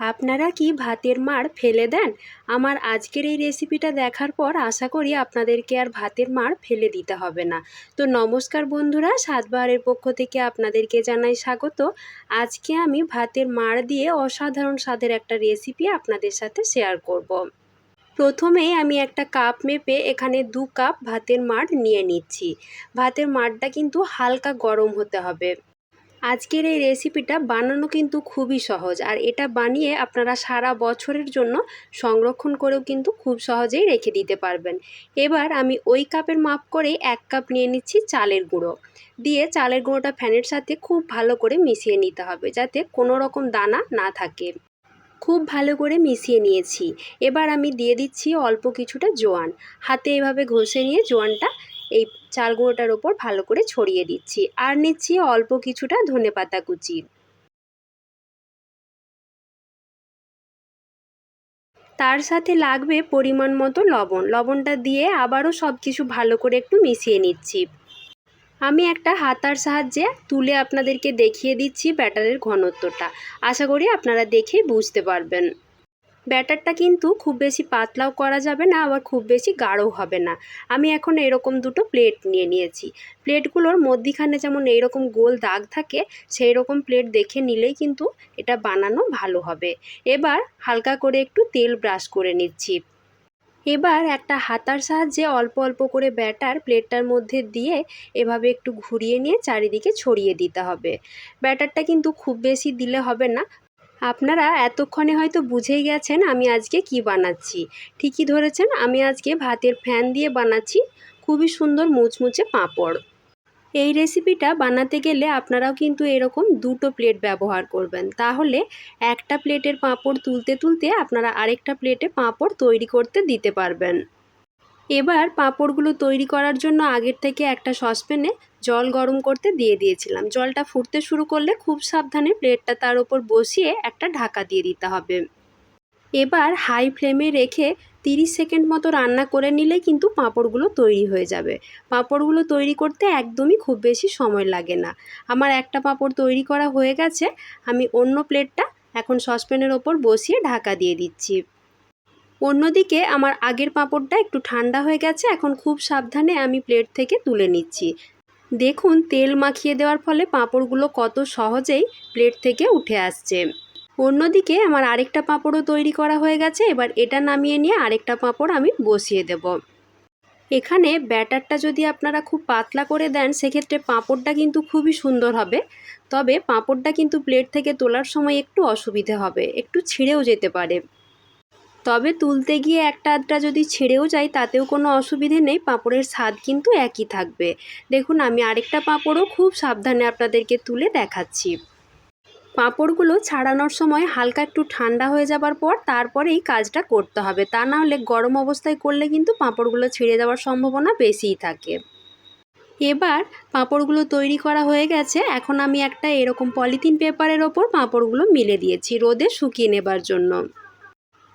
আপনারা কি ভাতের মাড় ফেলে দেন? আমার আজকের এই রেসিপিটা দেখার পর আশা করি আপনাদেরকে আর ভাতের মাড় ফেলে দিতে হবে না। তো নমস্কার বন্ধুরা সাতবারের পক্ষ থেকে আপনাদেরকে জানাই স্বাগত। আজকে আমি ভাতের মাড় দিয়ে অসাধারণ স্বাদের একটা রেসিপি আপনাদের সাথে শেয়ার করব। প্রথমে আমি একটা কাপ মেপে এখানে দু কাপ ভাতের মাড় নিয়ে নিচ্ছি। ভাতের মাড়টা কিন্তু হালকা গরম হতে হবে। আজকের এই রেসিপিটা বানানো কিন্তু খুবই সহজ, আর এটা বানিয়ে আপনারা সারা বছরের জন্য সংরক্ষণ করেও কিন্তু খুব সহজেই রেখে দিতে পারবেন। এবার আমি ওই কাপের মাপ করেই এক কাপ নিয়ে নিচ্ছি চালের গুঁড়ো। দিয়ে চালের গুঁড়োটা ফ্যানের সাথে খুব ভালো করে মিশিয়ে নিতে হবে যাতে কোনো রকম দানা না থাকে। খুব ভালো করে মিশিয়ে নিয়েছি। এবার আমি দিয়ে দিচ্ছি অল্প কিছুটা জোয়ান। হাতে এভাবে ঘষে নিয়ে জোয়ানটা এই চাল গুঁড়োটার ওপর ভালো করে ছড়িয়ে দিচ্ছি। আর নিচ্ছি অল্প কিছুটা ধনে পাতা কুচি। তার সাথে লাগবে পরিমাণ মতো লবণ। লবণটা দিয়ে আবারও সব কিছু ভালো করে একটু মিশিয়ে নিচ্ছি। আমি একটা হাতার সাহায্যে তুলে আপনাদেরকে দেখিয়ে দিচ্ছি ব্যাটারের ঘনত্বটা। আশা করি আপনারা দেখে বুঝতে পারবেন। ব্যাটারটা কিন্তু খুব বেশি পাতলাও করা যাবে না, আবার খুব বেশি গাঢ়ও হবে না। আমি এখন এরকম দুটো প্লেট নিয়ে নিয়েছি। প্লেটগুলোর মধ্যিখানে যেমন এইরকম গোল দাগ থাকে সেই রকম প্লেট দেখে নিলেই কিন্তু এটা বানানো ভালো হবে। এবার হালকা করে একটু তেল ব্রাশ করে নিচ্ছি। এবার একটা হাতার সাহায্যে অল্প অল্প করে ব্যাটার প্লেটটার মধ্যে দিয়ে এভাবে একটু ঘুরিয়ে নিয়ে চারিদিকে ছড়িয়ে দিতে হবে। ব্যাটারটা কিন্তু খুব বেশি দিলে হবে না আপনারা এতক্ষণে হয়তো বুঝেই গেছেন আমি আজকে কি বানাচ্ছি। ঠিকই ধরেছেন, আমি আজকে ভাতের ফ্যান দিয়ে বানাচ্ছি খুবই সুন্দর মুচমুচে পাঁপড়। এই রেসিপিটা বানাতে গেলে আপনারাও কিন্তু এরকম দুটো প্লেট ব্যবহার করবেন। তাহলে একটা প্লেটের পাঁপড় তুলতে তুলতে আপনারা আরেকটা প্লেটে পাঁপড় তৈরি করতে দিতে পারবেন। এবার পাঁপড়গুলো তৈরি করার জন্য আগের থেকে একটা সসপ্যানে জল গরম করতে দিয়ে দিয়েছিলাম। জলটা ফুটতে শুরু করলে খুব সাবধানে প্লেটটা তার উপর বসিয়ে একটা ঢাকা দিয়ে দিতে হবে। এবার হাই ফ্লেমে রেখে তিরিশ সেকেন্ড মতো রান্না করে নিলে কিন্তু পাঁপড়গুলো তৈরি হয়ে যাবে। পাঁপড়গুলো তৈরি করতে একদমই খুব বেশি সময় লাগে না। আমার একটা পাঁপড় তৈরি করা হয়ে গেছে, আমি অন্য প্লেটটা এখন সসপ্যানের ওপর বসিয়ে ঢাকা দিয়ে দিচ্ছি। অন্যদিকে আমার আগের পাঁপড়টা একটু ঠান্ডা হয়ে গেছে, এখন খুব সাবধানে আমি প্লেট থেকে তুলে নিচ্ছি। দেখুন, তেল মাখিয়ে দেওয়ার ফলে পাঁপড়গুলো কত সহজেই প্লেট থেকে উঠে আসছে। অন্যদিকে আমার আরেকটা পাঁপড়ও তৈরি করা হয়ে গেছে, এবার এটা নামিয়ে নিয়ে আরেকটা পাঁপড় আমি বসিয়ে দেব। এখানে ব্যাটারটা যদি আপনারা খুব পাতলা করে দেন, সেক্ষেত্রে পাঁপড়টা কিন্তু খুবই সুন্দর হবে। তবে পাঁপড়টা কিন্তু প্লেট থেকে তোলার সময় একটু অসুবিধে হবে, একটু ছিঁড়েও যেতে পারে। তবে তুলতে গিয়ে একটা আধটা যদি ছেড়েও যায় তাতেও কোনো অসুবিধে নেই। পাঁপড়ের স্বাদ কিন্তু একই থাকবে। দেখুন, আমি আরেকটা পাঁপড়ও খুব সাবধানে আপনাদেরকে তুলে দেখাচ্ছি। পাঁপড়গুলো ছাড়ানোর সময় হালকা একটু ঠান্ডা হয়ে যাবার পর তারপরেই কাজটা করতে হবে। তা না হলে গরম অবস্থায় করলে কিন্তু পাঁপড়গুলো ছিঁড়ে যাওয়ার সম্ভাবনা বেশিই থাকে। এবার পাঁপড়গুলো তৈরি করা হয়ে গেছে। এখন আমি একটা এরকম পলিথিন পেপারের ওপর পাঁপড়গুলো মিলে দিয়েছি, রোদে শুকিয়ে নেবার জন্য।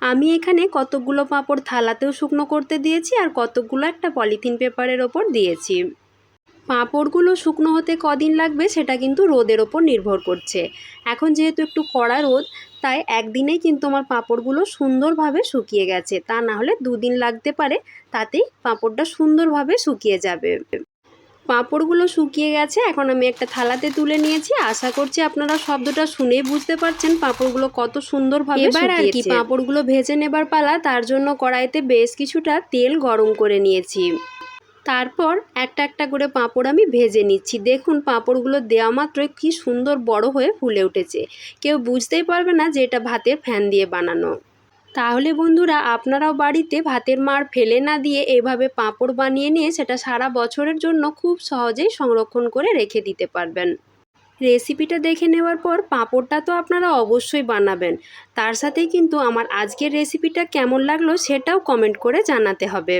আমি এখানে কতকগুলো পাঁপড় থালাতেও শুকনো করতে দিয়েছি আর কতকগুলো একটা পলিথিন পেপারের ওপর দিয়েছি। পাঁপড়গুলো শুকনো হতে কদিন লাগবে সেটা কিন্তু রোদের ওপর নির্ভর করছে। এখন যেহেতু একটু কড়া রোদ, তাই একদিনেই কিন্তু আমার পাঁপড়গুলো সুন্দরভাবে শুকিয়ে গেছে। তা না হলে দুদিন লাগতে পারে, তাতেই পাঁপড়টা সুন্দরভাবে শুকিয়ে যাবে। পাঁপড়গুলো শুকিয়ে গেছে এখন আমি একটা থালাতে তুলে নিয়েছি। আশা করছি আপনারা শব্দটা শুনেই বুঝতে পারছেন পাঁপড়গুলো কত সুন্দরভাবে এবার আর কি পাঁপড়গুলো ভেজে নেবার পালা তার জন্য কড়াইতে বেশ কিছুটা তেল গরম করে নিয়েছি। তারপর একটা একটা করে পাঁপড় আমি ভেজে নিচ্ছি। দেখুন পাঁপড়গুলো দেওয়া মাত্রই কি সুন্দর বড় হয়ে ফুলে উঠেছে। কেউ বুঝতেই পারবে না যে এটা ভাতের ফ্যান দিয়ে বানানো। তাহলে বন্ধুরা, আপনারাও বাড়িতে ভাতের মার ফেলে না দিয়ে এভাবে পাঁপড় বানিয়ে নিয়ে সেটা সারা বছরের জন্য খুব সহজেই সংরক্ষণ করে রেখে দিতে পারবেন। রেসিপিটা দেখে নেওয়ার পর পাঁপড়টা তো আপনারা অবশ্যই বানাবেন। তার সাথেই কিন্তু আমার আজকের রেসিপিটা কেমন লাগল সেটাও কমেন্ট করে জানাতে হবে।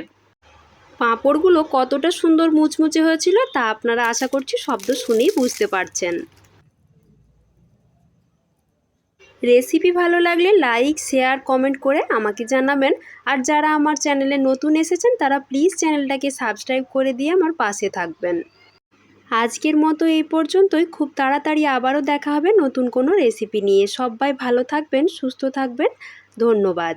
পাঁপড়গুলো কতটা সুন্দর মুচমুচে হয়েছিল তা আপনারা আশা করছি শব্দ শুনেই বুঝতে পারছেন। রেসিপি ভালো লাগলে লাইক, শেয়ার, কমেন্ট করে আমাকে জানাবেন। আর যারা আমার চ্যানেলে নতুন এসেছেন, তারা প্লিজ চ্যানেলটাকে সাবস্ক্রাইব করে দিয়ে আমার পাশে থাকবেন। আজকের মতো এই পর্যন্তই। খুব তাড়াতাড়ি আবারও দেখা হবে নতুন কোনো রেসিপি নিয়ে। সবাই ভালো থাকবেন, সুস্থ থাকবেন। ধন্যবাদ।